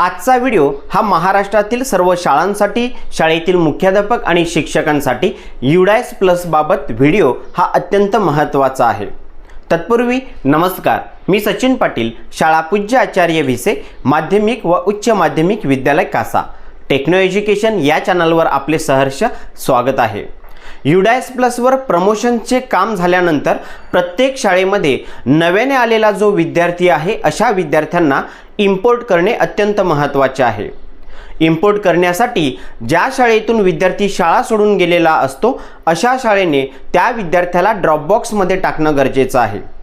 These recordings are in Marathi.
आजचा व्हिडिओ हा महाराष्ट्रातील सर्व शाळांसाठी शाळेतील मुख्याध्यापक आणि शिक्षकांसाठी युडायस प्लसबाबत व्हिडिओ हा अत्यंत महत्त्वाचा आहे. तत्पूर्वी नमस्कार मी सचिन पाटील शाळा पूज्य आचार्य भिसे माध्यमिक व उच्च माध्यमिक विद्यालय कासा. टेक्नो एज्युकेशन या चॅनलवर आपले सहर्ष स्वागत आहे. युडायस प्लसवर प्रमोशनचे काम झाल्यानंतर प्रत्येक शाळेमध्ये नव्याने आलेला जो विद्यार्थी आहे अशा विद्यार्थ्यांना इम्पोर्ट करणे अत्यंत महत्त्वाचे आहे. इम्पोर्ट करण्यासाठी ज्या शाळेतून विद्यार्थी शाळा सोडून गेलेला असतो अशा शाळेने त्या विद्यार्थ्याला ड्रॉपबॉक्समध्ये टाकणं गरजेचं आहे.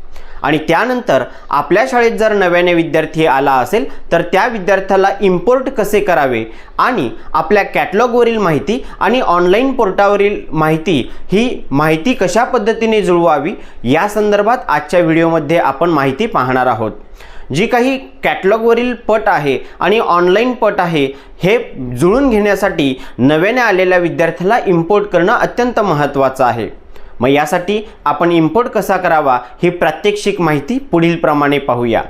आणि त्यानंतर आपल्या शाळेत जर नव्याने विद्यार्थी आला असेल तर त्या विद्यार्थ्याला इम्पोर्ट कसे करावे? आणि आपल्या कॅटलॉगवरील माहिती आणि ऑनलाईन पोर्टावरील माहिती ही माहिती कशा पद्धतीने जुळवावी या संदर्भात आजच्या व्हिडिओमध्ये आपण माहिती पाहणार आहोत. जी काही कॅटलॉगवरील पट आहे आणि ऑनलाईन पट आहे हे जुळून घेण्यासाठी नव्याने आलेल्या विद्यार्थ्याला इम्पोर्ट करणं अत्यंत महत्त्वाचं आहे. मग यासाठी आपण इम्पोर्ट कसा करावा ही प्रात्यक्षिक माहिती पुढील प्रमाणे पाहूया.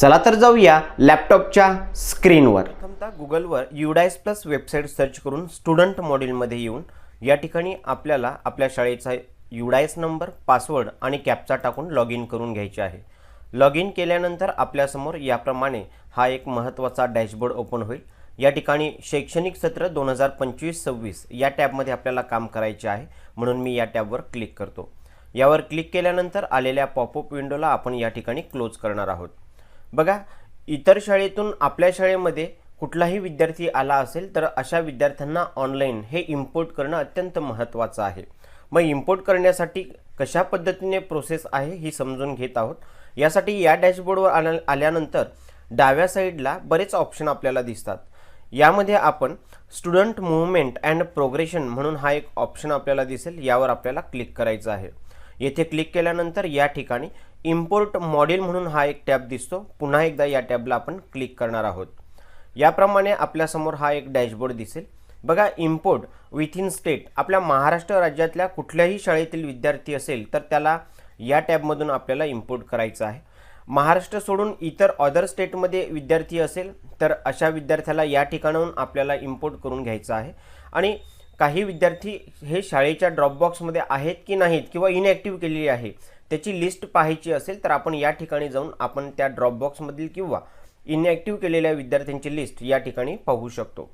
चला तर जाऊया लॅपटॉपच्या स्क्रीनवर प्रथमतः गुगलवर युडायस प्लस वेबसाईट सर्च करून स्टुडंट मॉड्यूलमध्ये येऊन या ठिकाणी आपल्याला आपल्या शाळेचा युडायस नंबर पासवर्ड आणि कॅपचा टाकून लॉग इन करून घ्यायचे आहे. लॉग इन केल्यानंतर आपल्यासमोर याप्रमाणे हा एक महत्त्वाचा डॅशबोर्ड ओपन होईल. या ठिकाणी शैक्षणिक सत्र दोन हजार पंचवीस सव्वीस या टॅबमध्ये आपल्याला काम करायचे आहे म्हणून मी या टॅबवर क्लिक करतो. यावर क्लिक केल्यानंतर आलेल्या पॉपअप विंडोला आपण या ठिकाणी क्लोज करणार आहोत. बघा इतर शाळेतून आपल्या शाळेमध्ये कुठलाही विद्यार्थी आला असेल तर अशा विद्यार्थ्यांना ऑनलाईन हे इम्पोर्ट करणं अत्यंत महत्त्वाचं आहे. मग इम्पोर्ट करण्यासाठी कशा पद्धतीने प्रोसेस आहे ही समजून घेत आहोत. यासाठी या डॅशबोर्डवर आल्या आल्यानंतर डाव्या साईडला बरेच ऑप्शन आपल्याला दिसतात. यामध्ये आपण स्टुडंट मुवमेंट अँड प्रोग्रेशन म्हणून हा एक ऑप्शन आपल्याला दिसेल. यावर आपल्याला क्लिक करायचं आहे. येथे क्लिक केल्यानंतर या ठिकाणी इम्पोर्ट मॉड्यूल म्हणून हा एक टॅब दिसतो. पुन्हा एकदा या टॅबला आपण क्लिक करणार आहोत. याप्रमाणे आपल्यासमोर हा एक डॅशबोर्ड दिसेल. बघा इम्पोर्ट विथ इन स्टेट आपल्या महाराष्ट्र राज्यातल्या कुठल्याही शाळेतील विद्यार्थी असेल तर त्याला या टॅबमधून आपल्याला इम्पोर्ट करायचं आहे. महाराष्ट्र सोडून इतर अदर स्टेटमध्ये विद्यार्थी असेल तर अशा विद्यार्थ्याला या ठिकाणाहून आपल्याला इम्पोर्ट करून घ्यायचं आहे. आणि काही विद्यार्थी हे शाळेच्या ड्रॉपबॉक्समध्ये आहेत की नाहीत किंवा इनॲक्टिव्ह केलेली आहे त्याची लिस्ट पाहायची असेल तर आपण या ठिकाणी जाऊन आपण त्या ड्रॉपबॉक्समधील किंवा इनॲक्टिव्ह केलेल्या विद्यार्थ्यांची लिस्ट या ठिकाणी पाहू शकतो.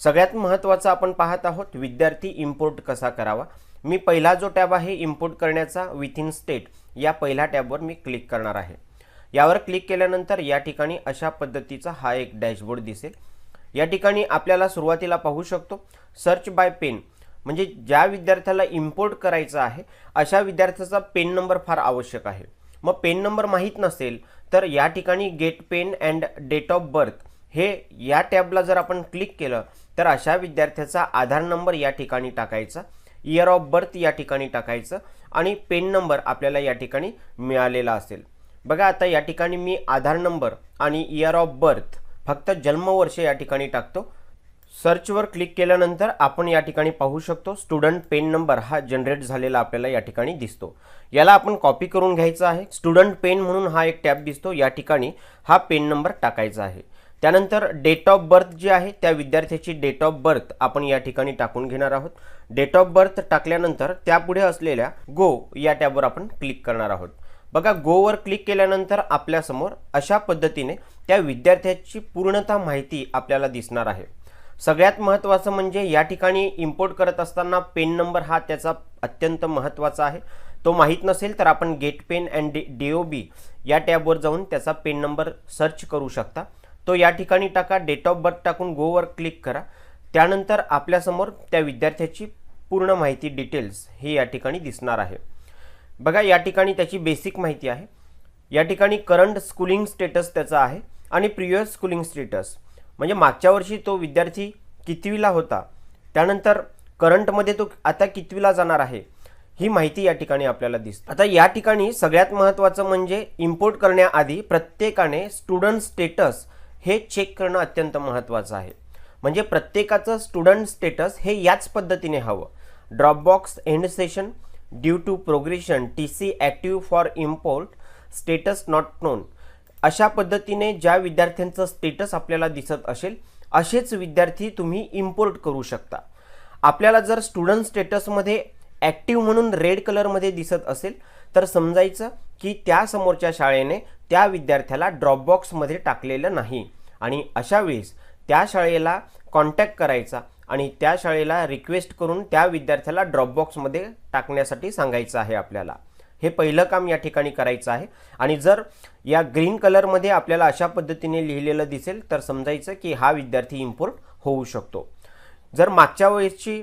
सगळ्यात महत्त्वाचं आपण पाहत आहोत विद्यार्थी इम्पोर्ट कसा करावा. मी पहिला जो टॅब आहे इम्पोर्ट करण्याचा विथिन स्टेट या पहिल्या टॅबवर मी क्लिक करणार आहे. यावर क्लिक केल्यानंतर या ठिकाणी अशा पद्धतीचा हा एक डॅशबोर्ड दिसेल. या ठिकाणी आपल्याला सुरुवातीला पाहू शकतो सर्च बाय पेन म्हणजे ज्या विद्यार्थ्याला इम्पोर्ट करायचं आहे अशा विद्यार्थ्याचा पेन नंबर फार आवश्यक आहे. मग पेन नंबर माहीत नसेल तर या ठिकाणी get PEN and date of birth हे या टॅबला जर आपण क्लिक केलं तर अशा विद्यार्थ्याचा आधार नंबर या ठिकाणी टाकायचा इयर ऑफ बर्थ या ठिकाणी टाकायचं आणि पेन नंबर आपल्याला या ठिकाणी मिळालेला असेल. बघा आता या ठिकाणी मी आधार नंबर आणि इयर ऑफ बर्थ फक्त जन्मवर्ष या ठिकाणी टाकतो. सर्चवर क्लिक केल्यानंतर आपण या ठिकाणी पाहू शकतो. स्टुडंट पेन नंबर हा जनरेट झालेला आपल्याला या ठिकाणी दिसतो. याला आपण कॉपी करून घ्यायचा आहे. स्टुडंट पेन म्हणून हा एक टॅब दिसतो. या ठिकाणी हा पेन नंबर टाकायचा आहे. त्यानंतर डेट ऑफ बर्थ जी आहे त्या विद्यार्थ्याची डेट ऑफ बर्थ आपण या ठिकाणी टाकून घेणार आहोत. डेट ऑफ बर्थ टाकल्यानंतर त्यापुढे असलेल्या गो या टॅबवर आपण क्लिक करणार आहोत. बघा गोवर क्लिक केल्यानंतर आपल्यासमोर अशा पद्धतीने त्या विद्यार्थ्याची पूर्णतः माहिती आपल्याला दिसणार आहे. सगळ्यात महत्त्वाचं म्हणजे या ठिकाणी इम्पोर्ट करत असताना पेन नंबर हा त्याचा अत्यंत महत्त्वाचा आहे. तो माहीत नसेल तर आपण get PEN and D D O B या टॅबवर जाऊन त्याचा पेन नंबर सर्च करू शकता. तो या ठिकाणी टाका डेट ऑफ बर्थ टाकून गोवर क्लिक करा. त्यानंतर आपल्यासमोर त्या विद्यार्थ्याची पूर्ण माहिती डिटेल्स ही या ठिकाणी दिसणार आहे. बघा या ठिकाणी त्याची बेसिक माहिती आहे. या ठिकाणी करंट स्कूलिंग स्टेटस त्याचा आहे आणि प्रिवियस स्कूलिंग स्टेटस म्हणजे मागच्या वर्षी तो विद्यार्थी कितवीला होता? त्यानंतर करंटमध्ये तो आता कितवीला जाणार आहे? ही माहिती या ठिकाणी आपल्याला दिसते. आता या ठिकाणी सगळ्यात महत्त्वाचं म्हणजे इम्पोर्ट करण्याआधी प्रत्येकाने स्टुडंट स्टेटस हे चेक करणं अत्यंत महत्त्वाचं आहे. म्हणजे प्रत्येकाचं स्टुडंट स्टेटस हे याच पद्धतीने हवं. Dropbox end session due to progression T C active for import status not known अशा पद्धतीने ज्या विद्यार्थ्यांचं स्टेटस आपल्याला दिसत असेल असेच विद्यार्थी तुम्ही इम्पोर्ट करू शकता. आपल्याला जर स्टुडंट स्टेटसमध्ये ॲक्टिव्ह म्हणून रेड कलरमध्ये दिसत असेल तर समजायचं की त्या समोरच्या शाळेने त्या विद्यार्थ्याला ड्रॉपबॉक्समध्ये टाकलेलं नाही. आणि अशा वेळेस त्या शाळेला कॉन्टॅक्ट करायचा. आणि त्या शाळेला रिक्वेस्ट करून त्या विद्यार्थ्याला ड्रॉपबॉक्समध्ये टाकण्यासाठी सांगायचं आहे आपल्याला. हे पहिलं काम या ठिकाणी करायचं आहे. आणि जर या ग्रीन कलरमध्ये आपल्याला अशा पद्धतीने लिहिलेलं दिसेल तर समजायचं की हा विद्यार्थी इम्पोर्ट होऊ शकतो. जर मागच्या वेळेसची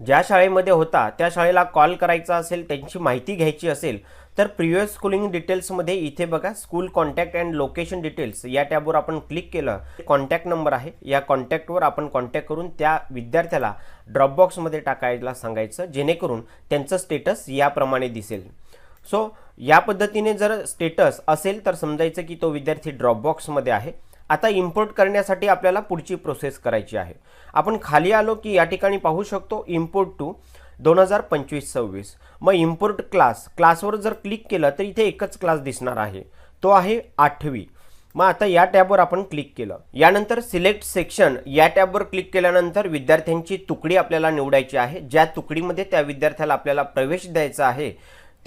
ज्या शाळेमध्ये होता त्या शाळेला कॉल करायचा असेल त्यांची माहिती घ्यायची असेल तर प्रिव्हियस स्कूलिंग डिटेल्समध्ये इथे बघा school contact and location details या टॅबवर आपण क्लिक केलं. कॉन्टॅक्ट नंबर आहे. या कॉन्टॅक्टवर आपण कॉन्टॅक्ट करून त्या विद्यार्थ्याला ड्रॉपबॉक्समध्ये टाकायला सांगायचं जेणेकरून त्यांचं स्टेटस याप्रमाणे दिसेल. सो या पद्धतीने जर स्टेटस असेल तर समजायचं की तो विद्यार्थी ड्रॉपबॉक्समध्ये आहे. आता इम्पोर्ट करण्यासाठी आपल्याला पुढची प्रोसेस करायची आहे. आपण खाली आलो की या ठिकाणी पाहू शकतो इम्पोर्ट टू दोन हजार पंचवीस सव्वीस. मग इम्पोर्ट क्लास क्लासवर जर क्लिक केलं तर इथे एकच क्लास दिसणार आहे. तो आहे आठवी. मग आता या टॅबवर आपण क्लिक केलं. यानंतर सिलेक्ट सेक्शन या टॅबवर क्लिक केल्यानंतर विद्यार्थ्यांची तुकडी आपल्याला निवडायची आहे. ज्या तुकडीमध्ये त्या विद्यार्थ्याला आपल्याला प्रवेश द्यायचा आहे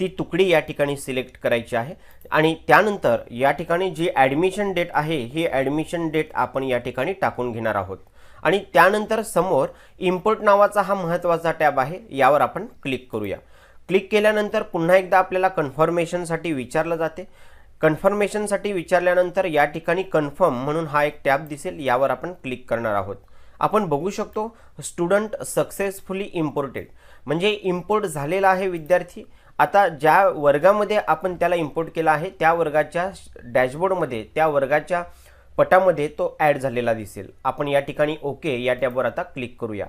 ती तुकडी या ठिकाणी सिलेक्ट करायची आहे. आणि त्यानंतर या ठिकाणी जी ॲडमिशन डेट आहे ही ॲडमिशन डेट आपण या ठिकाणी टाकून घेणार आहोत. आणि त्यानंतर समोर इम्पोर्ट नावाचा हा महत्त्वाचा टॅब आहे यावर आपण क्लिक करूया. क्लिक केल्यानंतर पुन्हा एकदा आपल्याला कन्फर्मेशनसाठी विचारलं जाते. कन्फर्मेशनसाठी विचारल्यानंतर या ठिकाणी कन्फर्म म्हणून हा एक टॅब दिसेल यावर आपण क्लिक करणार आहोत. आपण बघू शकतो स्टुडंट सक्सेसफुली इम्पोर्टेड म्हणजे इम्पोर्ट झालेला आहे विद्यार्थी आता ज्या वर्गामध्ये आपण त्याला इम्पोर्ट केला आहे त्या वर्गाच्या डॅशबोर्डमध्ये त्या वर्गाच्या पटामध्ये तो ॲड झालेला दिसेल. आपण या ठिकाणी ओके या टॅबवर आता क्लिक करूया.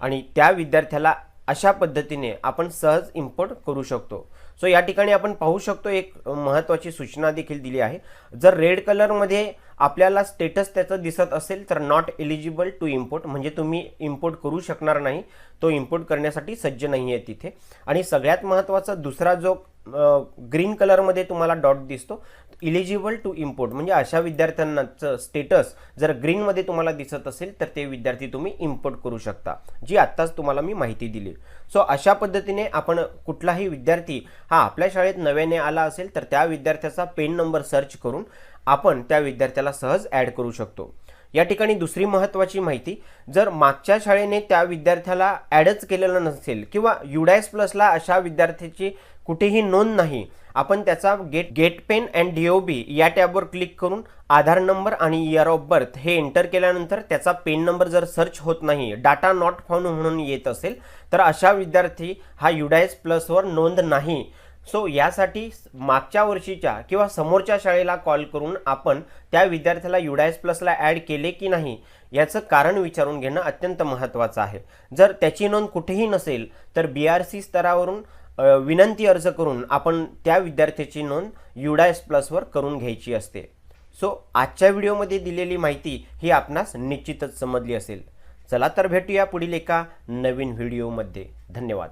आणि त्या विद्यार्थ्याला अशा पद्धतीने आपण सहज इम्पोर्ट करू शकतो. सो या ठिकाणी आपण पाहू शकतो एक महत्त्वाची सूचना देखील दिली आहे. जर रेड कलरमध्ये आपल्याला स्टेटस त्याचं दिसत असेल तर नॉट एलिजिबल टू इम्पोर्ट म्हणजे तुम्ही इम्पोर्ट करू शकणार नाही. तो इम्पोर्ट करण्यासाठी सज्ज नाही आहे तिथे. आणि सगळ्यात महत्त्वाचा दुसरा जो ग्रीन कलरमध्ये तुम्हाला डॉट दिसतो इलिजिबल टू इम्पोर्ट म्हणजे अशा विद्यार्थ्यांनाचं स्टेटस जर ग्रीनमध्ये तुम्हाला दिसत असेल तर ते विद्यार्थी तुम्ही इम्पोर्ट करू शकता जी आत्ताच तुम्हाला मी माहिती दिली. सो अशा पद्धतीने आपण कुठलाही विद्यार्थी हा आपल्या शाळेत नव्याने आला असेल तर त्या विद्यार्थ्याचा पेन नंबर सर्च करून आपण त्या विद्यार्थ्याला सहज ॲड करू शकतो. या ठिकाणी दुसरी महत्त्वाची माहिती जर मागच्या शाळेने त्या विद्यार्थ्याला ॲडच केलेलं नसेल किंवा युडायस प्लसला अशा विद्यार्थ्याची कुठेही नोंद नाही आपण त्याचा get get PEN and D O B या टॅबवर क्लिक करून आधार नंबर आणि इयर ऑफ बर्थ हे एंटर केल्यानंतर त्याचा पेन नंबर जर सर्च होत नाही डाटा नॉट फाउंड म्हणून येत असेल तर अशा विद्यार्थी हा युडायस प्लसवर नोंद नाही. सो यासाठी मागच्या वर्षीच्या किंवा समोरच्या शाळेला कॉल करून आपण त्या विद्यार्थ्याला युडायस प्लसला ॲड केले की नाही याचं कारण विचारून घेणं अत्यंत महत्त्वाचं आहे. जर त्याची नोंद कुठेही नसेल तर बी आर सी स्तरावरून विनंती अर्ज करून आपण त्या विद्यार्थ्याची नोंद युडायस प्लसवर करून घ्यायची असते. सो आजच्या व्हिडिओमध्ये दिलेली माहिती ही आपणास निश्चितच समजली असेल. चला तर भेटूया पुढील एका नवीन व्हिडिओमध्ये. धन्यवाद.